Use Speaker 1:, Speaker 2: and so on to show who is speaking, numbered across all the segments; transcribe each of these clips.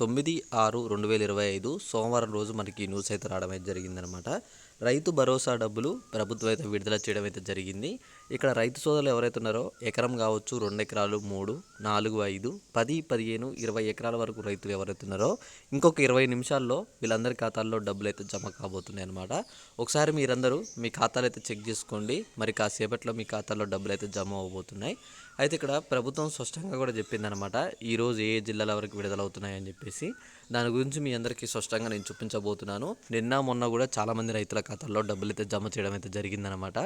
Speaker 1: తొమ్మిది ఆరు రెండు వేల ఇరవై ఐదు సోమవారం రోజు మనకి న్యూస్ అయితే రావడం అయితే జరిగిందనమాట రైతు భరోసా డబ్బులు ప్రభుత్వం అయితే విడుదల చేయడం అయితే జరిగింది. ఇక్కడ రైతు సోదరులు ఎవరైతే ఉన్నారో ఎకరం కావచ్చు రెండు ఎకరాలు మూడు నాలుగు ఐదు పది పదిహేను ఇరవై ఎకరాల వరకు రైతులు ఎవరైతే ఉన్నారో ఇంకొక ఇరవై నిమిషాల్లో వీళ్ళందరి ఖాతాల్లో డబ్బులు అయితే జమ కాబోతున్నాయి అనమాట ఒకసారి మీరందరూ మీ ఖాతాలు అయితే చెక్ చేసుకోండి. మరి కాసేపట్లో మీ ఖాతాలో డబ్బులు అయితే జమ అవబోతున్నాయి. అయితే ఇక్కడ ప్రభుత్వం స్పష్టంగా కూడా చెప్పిందనమాట ఈరోజు ఏ జిల్లాల వరకు విడుదలవుతున్నాయని చెప్పేసి. దాని గురించి మీ అందరికీ స్పష్టంగా నేను చూపించబోతున్నాను. నిన్న మొన్న కూడా చాలామంది రైతుల ఖాతాల్లో డబ్బులు అయితే జమ చేయడం అయితే జరిగిందనమాట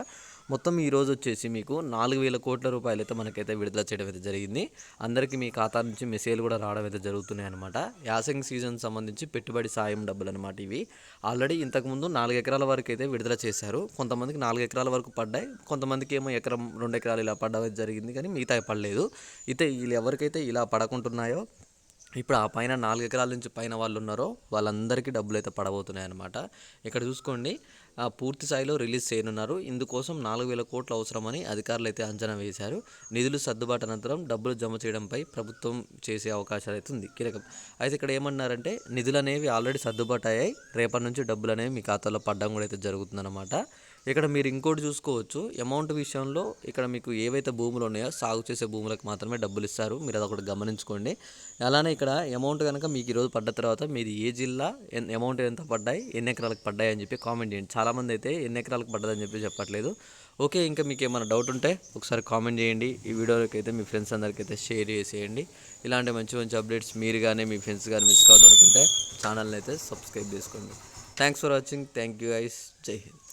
Speaker 1: మొత్తం ఈరోజు వచ్చేసి మీకు నాలుగు వేల కోట్ల రూపాయలు అయితే మనకైతే విడుదల చేయడం అయితే జరిగింది. అందరికీ మీ ఖాతా నుంచి మెసేజ్లు కూడా రావడం అయితే జరుగుతున్నాయి అనమాట యాసంగ్ సీజన్ సంబంధించి పెట్టుబడి సాయం డబ్బులు అనమాట ఇవి. ఆల్రెడీ ఇంతకుముందు నాలుగు ఎకరాల వరకు అయితే విడుదల చేశారు. కొంతమందికి నాలుగు ఎకరాల వరకు పడ్డాయి. కొంతమందికి ఏమో ఎకరం రెండు ఎకరాలు ఇలా పడ్డం అయితే జరిగింది. కానీ మిగతా పడలేదు. అయితే వీళ్ళు ఎవరికైతే ఇలా పడకుంటున్నాయో ఇప్పుడు ఆ పైన నాలుగు ఎకరాల నుంచి పైన వాళ్ళు ఉన్నారో వాళ్ళందరికీ డబ్బులు అయితే పడబోతున్నాయి అనమాట ఇక్కడ చూసుకోండి ఆ పూర్తి స్థాయిలో రిలీజ్ చేయనున్నారు. ఇందుకోసం నాలుగు వేల కోట్లు అవసరమని అధికారులు అయితే అంచనా వేశారు. నిధులు సర్దుబాటు అనంతరం డబ్బులు జమ చేయడంపై ప్రభుత్వం చేసే అవకాశాలు అయితే ఉంది కీలకం అయితే ఇక్కడ ఏమన్నారంటే నిధులు అనేవి ఆల్రెడీ సర్దుబాటు అయ్యాయి. రేపటి నుంచి డబ్బులు అనేవి మీ ఖాతాలో పడడం కూడా అయితే జరుగుతుందన్నమాట. ఇక్కడ మీరు ఇంకోటి చూసుకోవచ్చు. అమౌంట్ విషయంలో ఇక్కడ మీకు ఏవైతే భూములు ఉన్నాయో సాగు చేసే భూములకు మాత్రమే డబ్బులు ఇస్తారు. మీరు అదొకటి గమనించుకోండి. అలానే ఇక్కడ అమౌంట్ కనుక మీకు ఈరోజు పడ్డ తర్వాత మీది ఏ జిల్లా అమౌంట్ ఎంత పడ్డాయి ఎన్ని ఎకరాలకు పడ్డాయి అని చెప్పి కామెంట్ చేయండి. చాలామంది అయితే ఎన్ని ఎకరాలకు పడ్డదని చెప్పి చెప్పట్లేదు. ఓకే ఇంకా మీకు ఏమైనా డౌట్ ఉంటే ఒకసారి కామెంట్ చేయండి. ఈ వీడియోకి అయితే మీ ఫ్రెండ్స్ అందరికీ అయితే షేర్ చేసేయండి. ఇలాంటి మంచి మంచి అప్డేట్స్ మీరు కానీ మీ ఫ్రెండ్స్ కానీ మిస్ కావాలనుకుంటే ఛానల్ని అయితే సబ్స్క్రైబ్ చేసుకోండి. Thanks for watching. Thank you guys. జై హింద్.